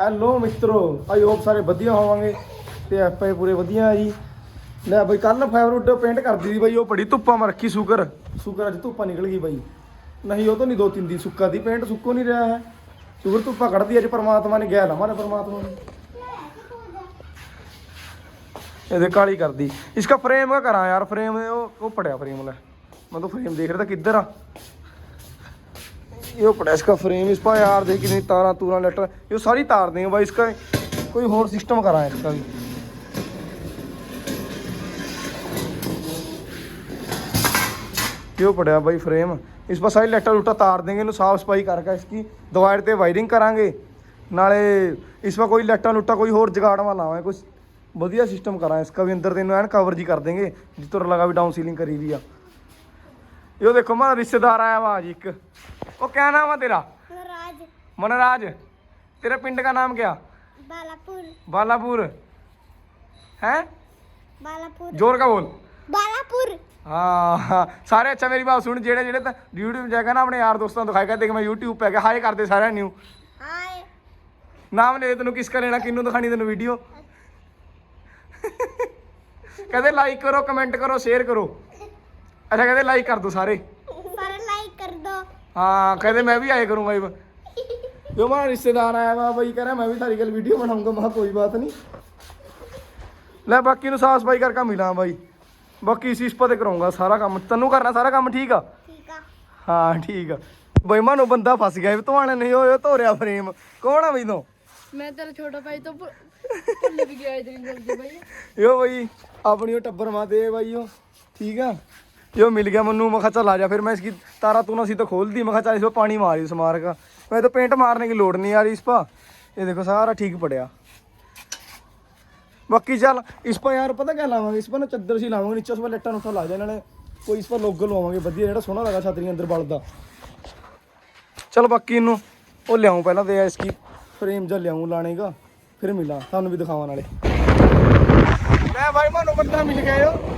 Hello ਮਿੱਤਰੋ। I hope ਸਾਰੇ ਵਧੀਆ ਹੋਵਾਂਗੇ ਤੇ ਆਪਾਂ ਪੂਰੇ ਵਧੀਆ ਆ ਜੀ। ਲੈ ਬਈ ਕੱਲ ਫਾਈਬਰਵੁੱਡ ਪੇਂਟ ਕਰਦੀ ਸੀ ਬਈ, ਉਹ ਬੜੀ ਧੁੱਪਾਂ ਮਰਕੀ ਰੱਖੀ ਸ਼ੂਗਰ। ਸ਼ੂਗਰ ਅੱਜ ਧੁੱਪਾਂ ਨਿਕਲ ਗਈ ਬਈ। ਨਹੀਂ, ਉਹ ਤਾਂ ਨਹੀਂ ਦੋ ਤਿੰਨ ਦੀ ਸੁੱਕਾ ਦੀ ਪੇਂਟ ਸੁੱਕੋ ਨਹੀਂ ਰਿਹਾ ਹੈ। ਸ਼ੂਗਰ ਧੁੱਪਾਂ ਕੱਢਦੀ ਅੱਜ ਪਰਮਾਤਮਾ ਨੇ ਗਿਆ ਨਾ ਮਾਰੇ ਪਰਮਾਤਮਾ ਨੇ। ਇਹਦੇ ਕਾਲੀ ਕਰਦੀ। ਇਸਕਾ ਫਰੇਮ ਕਾ ਕਰਾਂ ਯਾਰ ਫਰੇਮ ਉਹ ਉਹ ਪੜਿਆ ਫਰੇਮ ਲੈ। ਮੈਂ ਤਾਂ ਫਰੇਮ ਦੇਖ ਰਿਹਾ ਤਾਂ ਕਿੱਧਰ ਆ। ਇਹੋ प्रेस का फ्रेम इसका यार देख कितनी तारा तूरा लेटर ये सारी तार देंगे भाई इसका कोई और सिस्टम करा है इसका भी क्यों पड़ा भाई फ्रेम इस पर सारी लेटर उल्टा तार देंगे इन्हों साफ सफाई करके इसकी दवाइर से वायरिंग करांगे ਨਾਲੇ ਇਸ ਵਾਰ ਕੋਈ ਲੈਟਾਂ ਲੁੱਟਾ ਕੋਈ ਹੋਰ ਜਗਾੜਵਾ ਨਾ ਹੋਵੇ ਕੁਝ ਵਧੀਆ ਸਿਸਟਮ ਕਰਾਂ ਇਸ ਕਾ ਵੀ ਅੰਦਰ ਤੈਨੂੰ ਐਨ ਕਵਰ ਜੀ ਕਰ ਦੇਗੇ ਜਿੱਤੋਂ ਲਗਾ ਵੀ ਡਾਊਨ ਸੀਲਿੰਗ ਕਰੀ ਵੀ ਆ ਇਹ ਦੇਖੋ ਮਾਰਾ ਰਿਸ਼ਤੇਦਾਰ ਆਇਆ ਵਾ ਜੀ ਇੱਕ ਉਹ ਕਿਆ ਨਾਮ ਆ ਤੇਰਾ राज मनराज तेरे पिंड का नाम क्या बालापुर बालापुर है बालापुर जोर का बोल बालापुर ਹਾਂ ਹਾਂ, ਸਾਰੇ ਅੱਛਾ ਮੇਰੀ ਬਾਤ ਸੁਣ ਜਿਹੜੇ ਜਿਹੜੇ ਤਾਂ YouTube ਜਾਏਗਾ ਨਾ ਆਪਣੇ ਯਾਰ ਦੋਸਤਾਂ ਨੂੰ ਦਿਖਾਏਗਾ ਦੇਖ ਮੈਂ YouTube ਪੈ ਗਿਆ ਹਾਏ ਕਰਦੇ ਸਾਰਿਆਂ ਨੂੰ हाय ਨਾਮ ਲੈ ਤੈਨੂੰ ਕਿਸ ਕਾ ਲੈਣਾ ਕਿੰਨੂੰ ਦਿਖਾਣੀ ਤੈਨੂੰ ਵੀਡੀਓ ਕਹਿੰਦੇ ਲਾਈਕ ਕਰੋ ਕਮੈਂਟ ਕਰੋ ਸ਼ੇਅਰ ਕਰੋ ਅੱਛਾ ਕਹਿੰਦੇ ਲਾਈਕ ਕਰ ਦਿਓ ਸਾਰੇ। ਸਾਰੇ ਲਾਈਕ ਕਰ ਦੋ। ਹਾਂ ਕਹਿੰਦੇ ਮੈਂ ਵੀ ਆਏ ਕਰੂੰਗਾ ਜੀ ਜੋ ਮਾਰਾ ਰਿਸ਼ਤੇਦਾਰ ਆਇਆ ਵਾ ਬਈ ਕਹਿੰਦਾ ਮੈਂ ਵੀ ਸਾਰੀ ਗੱਲ ਵੀਡੀਓ ਬਣਾਉਂਗਾ ਮੈਂ ਕੋਈ ਬਾਤ ਨਹੀਂ। ਲੈ ਬਾਕੀ ਨੂੰ ਸਾਫ਼ ਸਫ਼ਾਈ ਕਰਕੇ ਮਿਲਾਂ ਬਾਈ। ਬਾਕੀ ਸੀਸਪਾ ਤੇ ਕਰਾਉਂਗਾ ਸਾਰਾ ਕੰਮ। ਤੈਨੂੰ ਕਰਨਾ ਸਾਰਾ ਕੰਮ ਠੀਕ ਆ? ਠੀਕ ਆ। ਹਾਂ ਠੀਕ ਆ। ਬਈ ਮਾਨੋ ਬੰਦਾ ਫਸ ਗਿਆ ਵੀ ਧਵਾਣਾ ਨਹੀਂ ਹੋਇਆ ਧੋਰਿਆ ਫਰੇਮ ਕੌਣ ਆ ਬਈ ਤੂੰ ਮੈਂ ਤੇਰਾ ਛੋਟਾ ਭਾਈ ਤੋਂ ਭੁੱਲ ਵੀ ਗਿਆ ਇਤਨੀ ਜਲਦੀ ਭਾਈ ਯੋ ਬਈ ਆਪਣੀ ਉਹ ਟੱਬਰ ਮਾ ਦੇ ਬਾਈ ਠੀਕ ਆ? ਜੋ ਮਿਲ ਗਿਆ ਮੈਨੂੰ ਮੈਂ ਖਾ ਲਾ ਜਾ ਫਿਰ मैं इसकी तारा तूना सी तो खोल दी मैं खा चल इसमें पानी मार इस मार का मैं तो पेंट मारने की लोड नहीं आ रही इस पर ये देखो सारा ठीक पड़िया बाकी चल इस पर यार पता क्या लावांगे इस पर ना चद्दर सी लावांगे नीचे उस पर लट्टा नुट्टा ला जाए नाले ਕੋਈ ਇਸ ਪਰ ਲੋਗੋ ਲਵਾਵਾਂਗੇ ਵਧੀਆ ਜਿਹੜਾ ਸੋਹਣਾ ਲੱਗਾ ਛਤਰੀ ਅੰਦਰ ਬਲਦਾ ਚਲ ਬਾਕੀ ਇਹਨੂੰ ਉਹ ਲਿਆਉਂ ਪਹਿਲਾਂ ਤੇ ਇਸ ਕੀ ਫਰੇਮ ਜਾਂ ਲਿਆਉਂ ਲਾਣੇਗਾ ਫਿਰ ਮਿਲਾਂ ਤੁਹਾਨੂੰ ਵੀ ਦਿਖਾਵਾਂ ਨਾਲੇ ਲੈ ਭਾਈ ਮਾਨੂੰ ਬੰਦਾ ਮਿਲ ਗਿਆ ਯੋ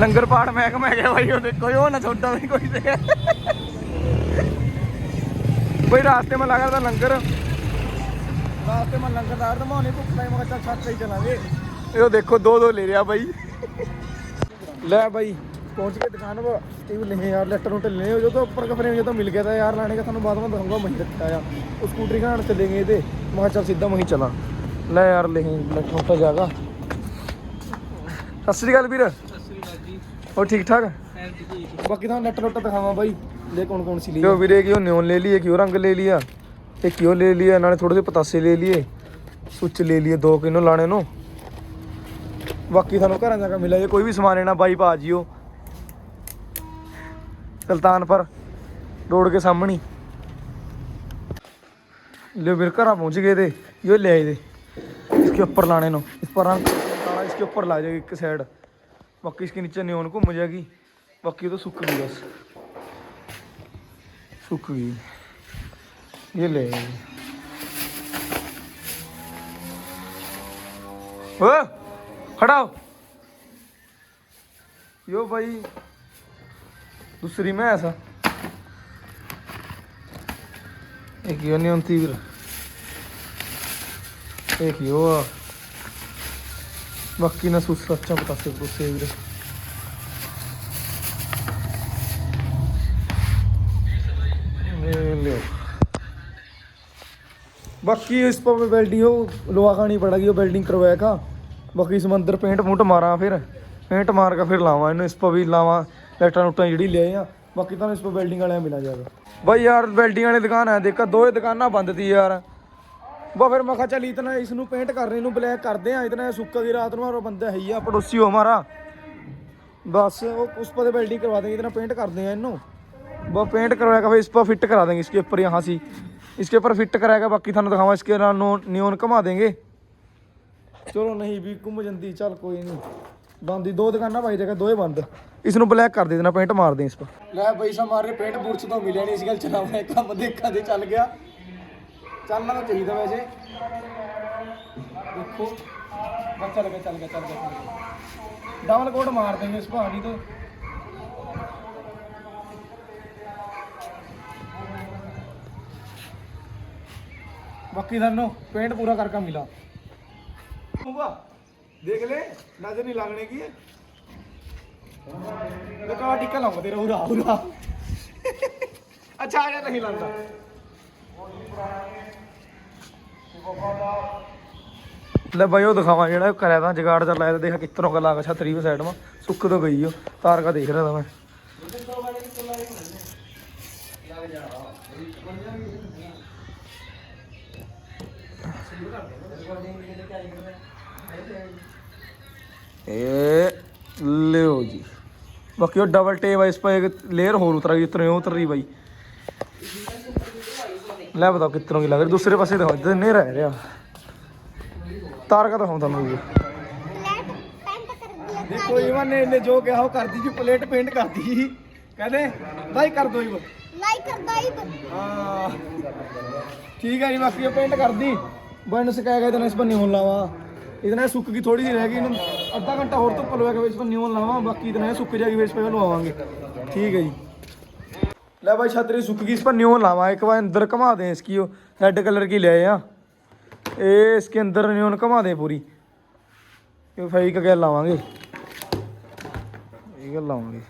ਲੰਗਰ ਪਾਠ ਮੈਂ ਕਮਾ ਗਿਆ ਬਾਈ ਉਹ ਦੇਖੋ ਉਹ ਨਾ ਛੋਟਾ ਵੀ ਕੋਈ ਤੇ ਬਈ ਰਾਸਤੇ ਮੈਂ ਲਗਾ ਤਾਂ ਲੰਗਰ। ਰਾਸਤੇ ਮੈਂ ਲੰਗਰ ਦਾ ਤਾਂ ਮੈਂ ਭੁੱਖ ਨਹੀਂ ਮੈਂ ਚੱਲ ਛੱਤ ਤੇ ਚਲਾਂਗੇ। ਇਹ ਦੇਖੋ ਦੋ ਦੋ ਲੈ ਰਿਹਾ ਬਾਈ। ਲੈ ਬਾਈ ਪਹੁੰਚ ਕੇ ਦੁਕਾਨ ਪਰ ਇਹ ਵੀ ਲੈ ਯਾਰ ਲੈਟਰ ਨੂੰ ਢਿੱਲੇ ਹੋ ਜੋ ਤਾਂ ਉੱਪਰ ਕਫਰੇ ਜਦੋਂ ਮਿਲ ਗਿਆ ਤਾਂ ਯਾਰ ਲਾਣੇ ਦਾ ਤੁਹਾਨੂੰ ਬਾਅਦ ਵਿੱਚ ਦਊਂਗਾ ਮੈਂ ਰੱਖਿਆ ਆ। ਉਹ ਸਕੂਟਰੀ ਖਾਣ ਚੱਲੇਗੇ ਇਹਦੇ। ਮੈਂ ਕਿਹਾ ਚੱਲ ਸਿੱਧਾ ਮੈਂ ਹੀ ਚਲਾਂ। ਲੈ ਯਾਰ ਲੈ ਲੈਟਰ ਉੱਤੇ ਜਾਗਾ ਸਤਿ ਸ੍ਰੀ ਅਕਾਲ ਵੀਰ। ਹੋਰ ਠੀਕ ਠਾਕ ਬਾਕੀ ਤੁਹਾਨੂੰ ਲੈਟਰ ਉੱਤੇ ਦਿਖਾਵਾਂ ਬਾਈ ਲੈ ਕੌਣ ਕੌਣ ਸੀ ਲਈ ਜੋ ਵੀਰੇ ਕਿ ਉਹ ਨਿਓਨ ਲੈ ਲਈਏ ਕਿਉਂ ਰੰਗ ਲੈ ਲਿਆ ਇਹ ਕਿਉਂ ਲੈ ਲਿਆ ਨਾਲੇ ਥੋੜੇ ਜਿਹੇ ਪਤਾਸੇ ਲੈ ਲਈਏ ਸੁੱਚ ਲੈ ਲਈਏ ਦੋ ਕਿਨੋ ਲਾਣੇ ਨੂੰ ਬਾਕੀ ਤੁਹਾਨੂੰ ਘਰਾਂ ਜਾ ਕੇ ਮਿਲਿਆ ਜੇ ਕੋਈ ਵੀ ਸਮਾਨ ਲੈਣਾ ਬਾਈ ਪਾ ਜਿਓ ਸੁਲਤਾਨਪੁਰ ਰੋਡ ਕੇ ਸਾਹਮਣੇ ਹੀ। ले फिर घर पहुंच गए थे ये ले आए थे इसके ऊपर लाने नो इस पर रंग काला इसके ऊपर ला जाएगी एक साइड बाकी इसके नीचे न्योन घूम जाएगी बाकी तो सूख गई बस सूख गई ये ले आए ओ खड़ा हो यो भाई दूसरी में ऐसा एक यो नहीं होती फिर एक यो आ बाकी ना सुस अच्छा बता से गुस्से ਵੀਰੇ ये लो बाकी इस पर वेल्डिंग हो लोहा खानी पड़ेगी वो वेल्डिंग करवाया का बाकी इस मंदिर पेंट फूट मारा फिर पेंट मार के फिर लावा इन्हें इस पर भी लावा ਲੈਟਾਂ ਲੁੱਟਾਂ ਜਿਹੜੀ ਲਿਆਏ ਆ ਬਾਕੀ ਤੁਹਾਨੂੰ ਇਸ ਪਰ ਵੈਲਡਿੰਗ ਵਾਲਿਆਂ ਮਿਲਾ ਜਾਏਗਾ ਬਾਈ ਯਾਰ ਵੈਲਡਿੰਗ ਵਾਲੀ ਦੁਕਾਨ ਹੈ ਦੇਖਾ ਦੋਏ ਦੁਕਾਨਾਂ ਬੰਦ ਤੀ ਯਾਰ ਵਾ ਫਿਰ ਮੈਂ ਕਿਹਾ ਇਤਨਾ ਇਸ ਨੂੰ ਪੇਂਟ ਕਰਨੇ ਨੂੰ ਬਲੈਕ ਕਰਦੇ ਆ, ਇਤਨਾ ਸੁੱਕਾ ਦੀ ਰਾਤ ਨੂੰ, ਹਰ ਬੰਦਾ ਹੈ ਆ, ਪੜੋਸੀ ਹੋ ਹਮਾਰਾ ਬਸ ਉਹ ਉਸ ਪਰ ਬਿਲਡਿंग करवा देंगे इतना पेंट कर देंगे इन्हों वो पेंट करवाएगा फिर इस पर फिट करा देंगे इसके ऊपर यहाँ से इसके ऊपर फिट कराएगा बाकी थानू दिखावा इसके ना न्यून घुमा देंगे ਚਲੋ ਨਹੀਂ ਵੀ ਘੁੰਮ ਜਾਂਦੀ, ਚੱਲ ਕੋਈ ਨਹੀਂ। ਬੰਦੀ ਦੋ ਦੁਕਾਨਾਂ ਬਾਈ ਜਗ੍ਹਾ, ਦੋਏ ਬੰਦ। ਇਸ ਨੂੰ ਬਲੈਕ ਕਰ ਦੇ ਦੇਣਾ ਪੇਂਟ ਮਾਰ ਦੇ ਇਸ ਪਰ ਲੈ ਬਈ ਸਾ ਮਾਰ ਰਹੇ ਪੇਂਟ ਬੁਰਚ ਤੋਂ ਮਿਲਿਆ ਨਹੀਂ ਇਸ ਗੱਲ ਚਲਾਉਣਾ ਕੰਮ ਦੇਖਾਂ ਦੇ ਚੱਲ ਗਿਆ। चलना तो चाहिए वैसे। देखो। चल गया चल गया चल। गया डबल कोट मार देंगे इसको हनी तो। बाकी सू पेंट पूरा करके मिला। देख ले, नज़र नहीं लगने की टिका लाऊँगा तेरा उरा उरा अच्छा नहीं लगता ਲੈ ਬਾਈ, ਉਹ ਦਿਖਾਵਾਂ ਜਿਹੜਾ ਉਹ ਕਰਿਆ ਤਾਂ ਜਗਾੜ ਦਾ ਲਾਇਆ ਤਾਂ ਦੇਖ ਕਿੱਤਰੋਂ ਕਾ ਛਤਰੀ ਵੀ ਸਾਈਡ ਮਾ। ਸੁੱਕ ਤੋਂ ਗਈ ਉਹ। ਤਾਰ ਕਾ ਦੇਖ ਰਿਹਾ ਤਾਂ ਮੈਂ। ਇਹ ਲਿਓ ਜੀ। ਬਾਕੀ ਉਹ ਡਬਲ ਟੇਪ ਇਸ ਪਾ ਇੱਕ ਲੇਅਰ ਹੋਰ ਉਤਰ ਗਈ, ਉਤਰ ਉਤਰ ਰਹੀ ਬਾਈ। ਲੈ ਬਤਾਓ ਕਿੱਤਰੋਂ ਕੀ ਲੱਗ ਰਿਹਾ? ਦੂਸਰੇ ਪਾਸੇ ਦਿਖਾਓ ਜਿੱਦਾਂ ਨਹੀਂ ਰਹਿ ਰਿਹਾ। ਤਾਰਕਾ ਤਾਂ ਹੁੰਦਾ ਮੂਵੀ ਦੇਖੋ ਇਵਨ ਨੇ ਇਹਨੇ ਜੋ ਕਿਹਾ ਉਹ ਕਰਦੀ ਜੀ ਪਲੇਟ ਪੇਂਟ ਕਰਦੀ ਜੀ। ਕਹਿੰਦੇ ਬਾਈ ਕਰ ਦੋ ਇਵਨ ਲਾਈਕ ਕਰ ਦੋ ਹਾਂ। ਠੀਕ ਹੈ ਜੀ ਬਾਕੀ ਇਹ ਪੇਂਟ ਕਰਦੀ। ਬਣ ਸਕਾਇਆ ਗਿਆ ਤਾਂ ਇਸ ਬੰਨੀ ਹੋਣ ਲਾਵਾ। ਇਤਨਾ ਸੁੱਕ ਗਈ ਥੋੜੀ ਜਿਹੀ ਰਹਿ ਗਈ ਇਹਨੂੰ ਅੱਧਾ ਘੰਟਾ ਹੋਰ ਧੁੱਪ ਲਵਾ ਕੇ ਇਸ ਬੰਨੀ ਹੋਣ ਲਾਵਾ। ਬਾਕੀ ਇਤਨਾ ਸੁੱਕ ਜਾਏਗੀ ਫਿਰ ਇਸ ਪੇ ਲਵਾਵਾਂਗੇ। ਠੀਕ ਹੈ ਜੀ। ਲੈ ਬਾਈ ਛਤਰੀ ਸੁੱਕ ਗਈ ਇਸ ਪਰ ਨਿਓ ਲਾਵਾ। ਇੱਕ ਵਾਰ ਅੰਦਰ ਘੁਮਾ ਦੇ ਇਸ ਕੀ ਉਹ ਰੈੱਡ ਕਲਰ ਕੀ ਲੈ ਆ। ਇਹ इसके अंदर ਨਿਉਨ ਘੁਮਾ ਦੇ ਪੂਰੀ ਇਹ ਫਾਈ ਕਾ ਲਾਵਾਂਗੇ ਇਹ ਗੱਲ ਲਾਵਾਂਗੇ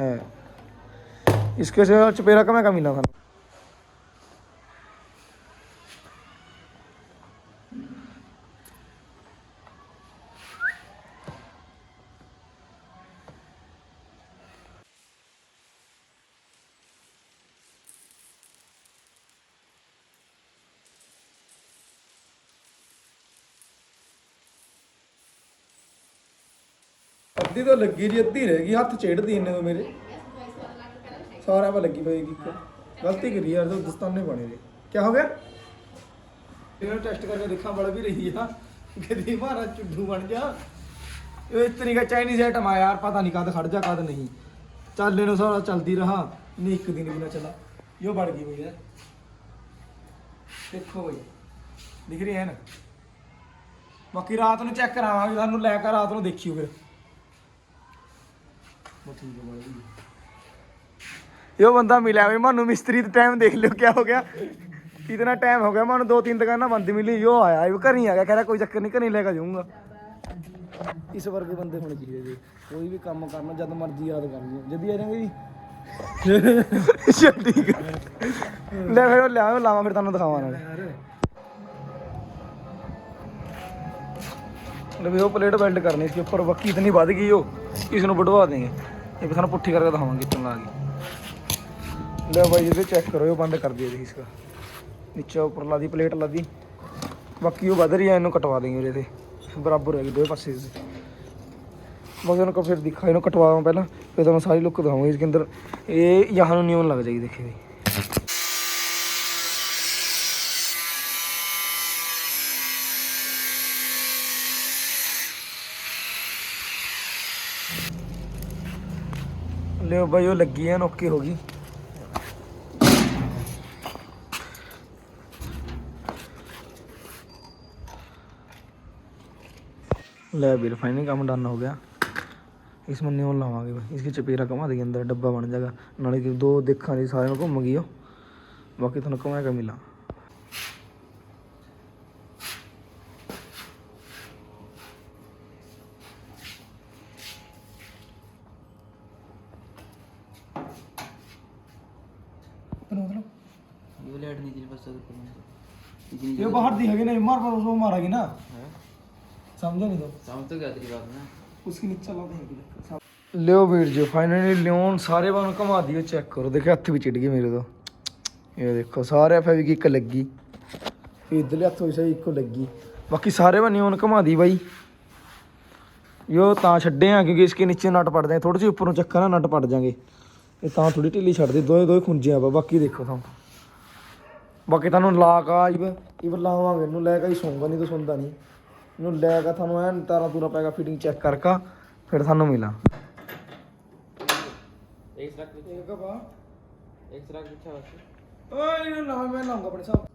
ਹੈ इसके से चपेरा का मैं का मिला था ਅੱਧੀ ਤਾਂ ਲੱਗੀ ਜੀ, ਅੱਧੀ ਰਹਿ ਗਈ, ਹੱਥ ਛੇੜਦੀ ਇੰਨੇ ਤੋਂ ਮੇਰੇ। ਸਾਰਾ ਵਾ ਲੱਗੀ ਪਏਗੀ ਇੱਕ। ਗਲਤੀ ਕਰੀ ਯਾਰ ਤਾਂ ਦਸਤਾਨੇ ਬਣੇ ਨੇ ਕੀ ਹੋ ਗਿਆ? ਇਹਨਾਂ ਟੈਸਟ ਕਰਕੇ ਦੇਖਾਂ ਬੜਾ ਵੀ ਰਹੀ ਆ। ਕਿਦੀ ਮਾਰਾ ਚੁੱਡੂ ਬਣ ਜਾ ਇਹ ਇਤਨੀ ਕਾ ਚਾਈਨੀਜ਼ ਆਈਟਮ ਆ ਯਾਰ, ਪਤਾ ਨਹੀਂ ਕਦ ਖੜ ਜਾ, ਕਦ ਨਹੀਂ। ਚੱਲੇ ਨੂੰ ਸਾਰਾ ਚਲਦੀ ਰਹਾ। ਨਹੀਂ, ਇੱਕ ਦਿਨ ਵੀ ਨਾ ਚਲਾ। ਯੋ ਬੜ ਗਈ ਬਈ ਯਾਰ। ਦੇਖੋ ਬਈ, ਦਿਖ ਰਹੀ ਹੈ ਨਾ? ਬਾਕੀ ਰਾਤ ਨੂੰ ਚੈੱਕ ਕਰਾਵਾਂਗੇ, ਸਾਨੂੰ ਲੈ ਕੇ ਰਾਤ ਨੂੰ ਦੇਖੀਓ ਫਿਰ। ਇਹ ਬੰਦਾ ਮਿਲਿਆ ਵੀ ਮਾਨੂੰ ਮਿਸਤਰੀ ਤੇ ਟਾਈਮ ਦੇਖ ਲਿਓ ਕਿਆ ਹੋ ਗਿਆ। ਇਤਨਾ ਟਾਈਮ ਹੋ ਗਿਆ ਮਾਨੂੰ ਦੋ ਤਿੰਨ ਦੁਕਾਨਾਂ ਬੰਦ ਮਿਲੀ ਜੋ ਆਇਆ ਇਹ ਘਰ ਹੀ ਆ ਗਿਆ ਕਹਿੰਦਾ ਕੋਈ ਚੱਕਰ ਨਹੀਂ ਘਰ ਲੈ ਕੇ ਜਾਊਂਗਾ। ਇਸ ਵਰਗੇ ਬੰਦੇ ਹੋਣੇ ਚਾਹੀਦੇ ਜੀ ਕੋਈ ਵੀ ਕੰਮ ਕਰਨਾ ਜਦ ਮਰਜ਼ੀ ਯਾਦ ਕਰ ਲਿਓ ਜਦੀ ਆ ਜਾਵਾਂਗੇ ਜੀ? ਚੱਲ ਠੀਕ ਹੈ ਲੈ ਫਿਰ ਉਹ ਲਿਆਵਾਂ ਲਾਵਾਂ ਫਿਰ ਤੁਹਾਨੂੰ ਦਿਖਾਵਾਂ ਨਾਲੇ। ਲੈ ਵੀ ਉਹ ਪਲੇਟ ਵੈਲਡ ਕਰਨੀ ਸੀ ਉੱਪਰ ਬੱਕੀ ਇਤਨੀ ਵੱਧ ਗਈ ਉਹ ਇਸ ਨੂੰ ਵਡਵਾ ਦੇਂਗੇ। ਇਹ ਵੀ ਤੁਹਾਨੂੰ ਪੁੱਠੀ ਕਰਕੇ ਦਿਖਾਵਾਂਗੇ ਇੱਥੋਂ ਲਾ ਕੇ ਲੈ ਬਾਈ, ਇਹਦੇ ਚੈੱਕ ਕਰੋ, ਇਹ ਬੰਦ ਕਰ ਦਿਓ ਤੁਸੀਂ ਇਸਕਾ ਨੀਚੇ ਉੱਪਰ ਲਾ ਦੀ ਪਲੇਟ ਲਾ ਦੀ। ਬਾਕੀ ਉਹ ਵੱਧ ਰਹੀ ਹੈ ਇਹਨੂੰ ਕਟਵਾ ਦੇਂਗੇ ਉਹਦੇ ਤੇ। ਬਰਾਬਰ ਹੋਏਗੀ ਦੋਵੇਂ ਪਾਸੇ ਦੇ। ਬਸ ਇਹਨੂੰ ਕੋ ਫਿਰ ਦਿਖਾ, ਇਹਨੂੰ ਕਟਵਾਵਾਂ ਪਹਿਲਾਂ, ਫਿਰ ਤੁਹਾਨੂੰ ਸਾਰੀ ਲੁੱਕ ਦਿਖਾਵਾਂਗੇ ਇਸ ਦੇ ਅੰਦਰ ਇਹ ਯਹਾਂ ਨੂੰ ਨਿਊਨ ਲੱਗ ਜਾਏਗੀ ਦੇਖੇ ले भाई, वो लगी है ओके होगी ले भी फाइनली काम डन हो गया। इसमें न्यून लावे भाई, इसकी चपेरा घुमा देंगे, अंदर डब्बा बन जाएगा। नाले की दो देखा जी सारे घूम गई हो। बाकी तुम घुमा मिला करूँ ये बाहर दी है ना मार पर उसको मारेगी ना समझा नहीं तो समझ तो गया तेरी बात ना उसके नीचे ला देंगे ਲਿਓ ਵੀਰ ਜੀ ਫਾਈਨਲੀ ਲਿਓਨ ਸਾਰੇ ਵਾਂ ਘੁਮਾ ਦਿਓ ਚੈੱਕ ਕਰੋ ਦੇਖੋ ਹੱਥ ਵੀ ਚਿੜ ਗਏ ਮੇਰੇ ਤੋਂ ਇਹ ਦੇਖੋ ਸਾਰੇ ਫੈਵਿਕ ਇੱਕ ਲੱਗੀ ਇਧਰਲੇ ਹੱਥ ਵੀ ਸਹੀ ਇੱਕੋ ਲੱਗੀ ਬਾਕੀ ਸਾਰੇ ਵਾਂ ਨਿਓਨ ਘੁਮਾ ਦੀ ਬਾਈ ਯੋ ਤਾਂ ਛੱਡੇ ਆ ਕਿਉਂਕਿ ਇਸਕੇ ਨੀਚੇ ਨਟ ਪੜ ਜਾਏ ਥੋੜੀ ਜਿਹੀ ਉੱਪਰੋਂ ਚੱਕਾ ਨਾ ਨਟ ਪੜ ਜਾਗੇ ਇਹ ਤਾਂ ਥੋੜੀ ਢਿੱਲੀ ਛੱਡਦੇ ਦੋਏ ਦੋਏ ਖੁੰਝੇ ਆ ਵਾ, ਬਾਕੀ ਦੇਖੋ ਤਾਂ ਬਾਕੀ ਤੁਹਾਨੂੰ ਲਾ ਕਾ ਇਵ ਇਵ ਲਾਵਾਂਗੇ। ਇਹਨੂੰ ਲੈ ਕੇ ਹੀ ਸੌਂਗਾ ਨਹੀਂ ਤਾਂ ਸੁਣਦਾ ਨਹੀਂ ਇਹਨੂੰ ਲੈ ਕੇ ਤੁਹਾਨੂੰ ਐਨ ਤਾਰਾ ਤੂਰਾ ਪੈਗਾ ਫਿਟਿੰਗ ਚੈੱਕ ਕਰਕਾ ਫਿਰ ਤੁਹਾਨੂੰ ਮਿਲਾਂ। ਇੱਕ ਰੱਖ ਇੱਕ ਕਾ ਇੱਕ ਰੱਖ ਪਿੱਛੇ ਓਏ ਇਹਨੂੰ ਨਾ ਮੈਂ ਲਾਉਂਗਾ ਆਪਣੇ ਸਾਹ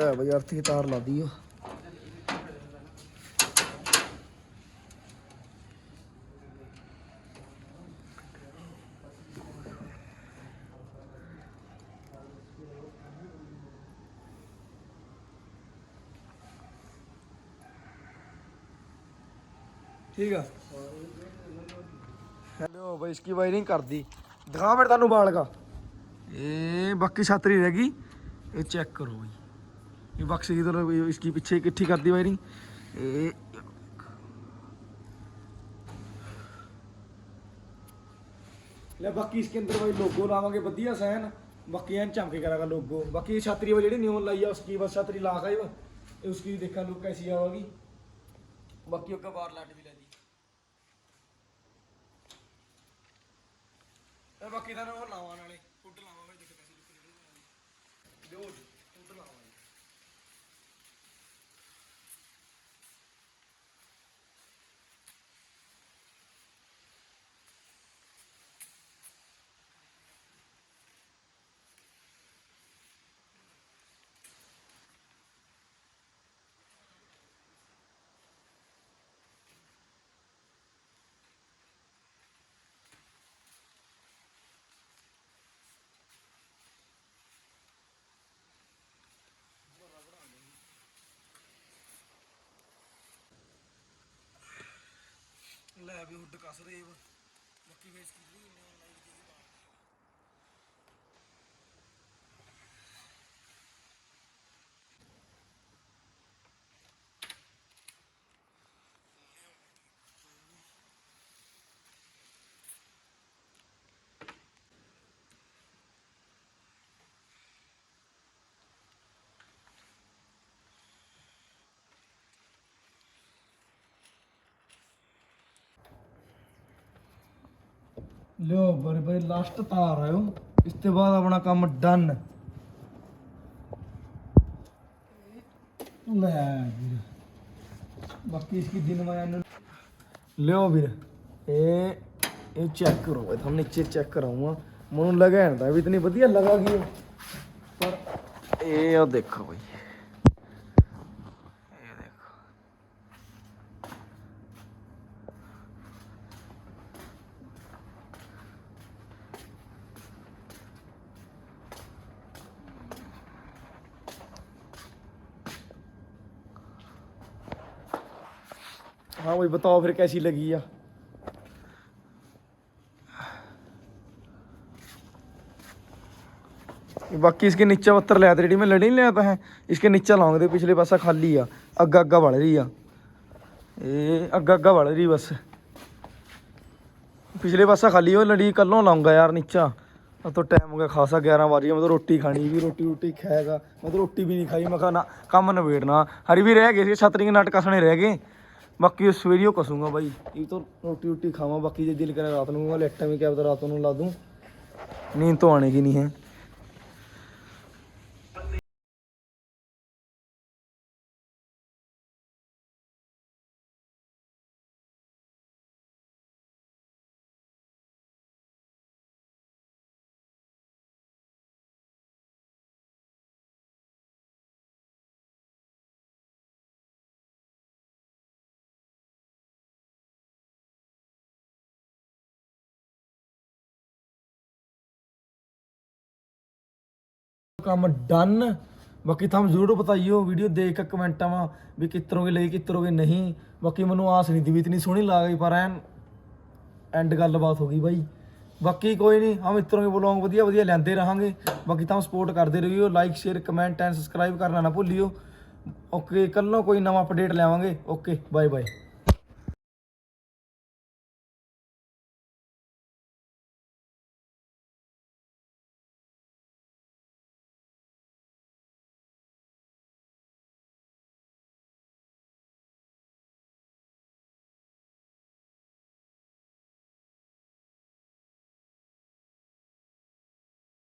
ਲੈ ਬਈ ਅਰਥ ਤਾਰ ਲਾ ਦੀ ਠੀਕ ਆ। ਹੈਲੋ ਬਈ ਇਸकी ਵਾਇਰਿੰਗ ਕਰ ਦੀ ਦਿਖਾ ਫਿਰ ਤੁਹਾਨੂੰ ਬਾਲ ਕਾ। ਇਹ ਬਾਕੀ ਛਤਰੀ ਰਹਿ ਗਈ। ਇਹ ਚੈੱਕ ਕਰੋ ਬਈ। ये बक्से की तरफ तो इसकी पीछे इकट्ठी कर दी वायरिंग ले बाकी इसके अंदर भाई लोगो लावांगे वधिया सहन बाकी एन चमके करेगा लोगो बाकी छतरी वो ਜਿਹੜੀ ਨਿਓਨ ਲਾਈ ਆ ਉਸकी ਬਸ ਛਤਰੀ ਲਾ ਕੇ उसकी देखा लुक कैसी आवेगी बाकी उसका बार लाट भी लगी बाकी ਤੁਹਾਨੂੰ ਲਾਵਾਂ ਨਾਲੇ ਫੁੱਟ ਲਾਵਾਂ ਵਿੱਚ ਦੇਖੋ ਪੈਸੇ ਲੁੱਕ ਜਿਹੜੇ ਲੈ ਵੀ ਹੁੱਡ ਕੱਸ ਰਹੇ ਵਾ। ਲਿਓ ਬਰੇ ਬਰੇ ਲਾਸਟ ਤਾਰ ਆਇਓ ਇਸ ਤੋਂ ਬਾਅਦ ਆਪਣਾ ਕੰਮ ਡਨ ਬਾਕੀ ਲਿਓ ਵੀਰ, ਇਹ ਇਹ ਚੈੱਕ ਕਰੋ, ਇਹ ਤੁਹਾਨੂੰ ਨੀਚੇ ਚੈੱਕ ਕਰਾਉਂਗਾ। ਮੈਨੂੰ ਲੱਗਿਆ ਨਾ ਵੀ ਇਤਨੀ ਵਧੀਆ ਲਗਾ ਗਈ ਪਰ ਇਹ ਆ ਦੇਖੋ ਬਈ। हाँ भाई बताओ फिर कैसी लगी या बाकी इसके नीचे पत्थर लिया था रेडी में लड़ी नहीं लिया था है इसके नीचे लाऊंगे पिछले पासा खाली आ अग्गा अग्गा बढ़ रही आ ये अग्गा अग्गा बढ़ रही बस पिछले पासा खाली हो लड़ी कल लाऊंगा यार नीचा अब तो टाइम हो गया खासा ग्यारह बारी मैं तो रोटी खानी भी रोटी रोटी खाएगा मैं तो रोटी भी नहीं खाई मैं कहा ना काम नवेड़ना हरी भी रह गए छतरी के नट कसने रह ਬਾਕੀ ਸਵੇਰੇ ਹੀ ਕਸੂੰਗਾ ਬਾਈ। ਇਹ ਤੋਂ ਰੋਟੀ ਰੋਟੀ ਖਾਵਾਂ, ਬਾਕੀ ਜੇ ਦਿਲ ਕਰੇ ਰਾਤ ਨੂੰ, ਮੈਂ ਲੈਟਾਂ ਵੀ ਕਹਿ ਕਿਹਾ ਰਾਤ ਨੂੰ ਲਾ ਦੂੰ। ਨੀਂਦ ਤੋਂ ਆਣੇ ਕੀ ਨਹੀਂ ਹੈ। ਕੰਮ ਡਨ ਬਾਕੀ ਤੁਹਾਨੂੰ ਜ਼ਰੂਰ ਬਤਾਈਓ ਵੀਡੀਓ ਦੇਖ ਕੇ ਕਮੈਂਟਾਂ ਵਾ ਵੀ ਕਿਤਰੋਗੇ ਲਈ ਕਿਤਰੋਗੇ ਨਹੀਂ। ਬਾਕੀ ਮੈਨੂੰ ਆਸ ਨਹੀਂ ਦੀ ਵੀ ਇਤਨੀ ਸੋਹਣੀ ਲੱਗ ਗਈ ਪਰ ਐਨ ਐਂਡ ਗੱਲਬਾਤ ਹੋ ਗਈ ਬਾਈ। ਬਾਕੀ ਕੋਈ ਨਹੀਂ, ਹਮ ਇਤਰੋਂ ਕੇ ਬਲੌਗ ਵਧੀਆ ਵਧੀਆ ਲੈਂਦੇ ਰਹਾਂਗੇ। ਬਾਕੀ ਤੁਹਾਨੂੰ ਸਪੋਰਟ ਕਰਦੇ ਰਹੀਓ like share comment and subscribe ਕਰਨਾ ਨਾ ਭੁੱਲਿਓ। ਓਕੇ ਕੱਲ ਕੋਈ ਨਵਾਂ ਅਪਡੇਟ ਲੈਵਾਂਗੇ ਓਕੇ ਬਾਏ ਬਾਏ